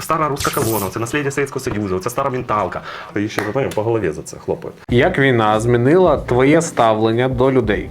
Стара руська колона, це наслідя Совєтського Союзу, це стара менталка. І ще знаєш, по голові за це хлопають. Як війна змінила твоє ставлення до людей?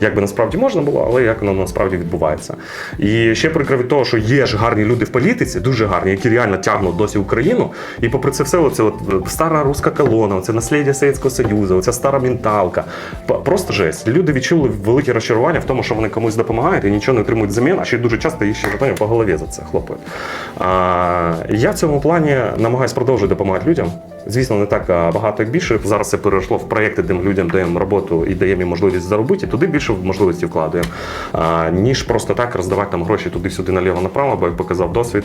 Як би насправді можна було, але як воно насправді відбувається. І ще прикро від того, що є ж гарні люди в політиці, дуже гарні, які реально тягнуть досі Україну. І попри це все, оце от е, стара руська колона, це наслідя Совєтського Союзу, оця стара менталка. Просто жесть. Люди відчули велике розчарування в тому, що вони комусь допомагають і нічого не отримують взамін, а ще дуже часто їх ще по голові за це хлопають. Я в цьому плані намагаюся продовжувати допомагати людям. Звісно, не так багато як більше. Зараз це перейшло в проєкти, де ми людям даємо роботу і даємо їм можливість заробити, туди більше можливості вкладаємо, ніж просто так роздавати там гроші туди-сюди наліво-направо, бо як показав досвід.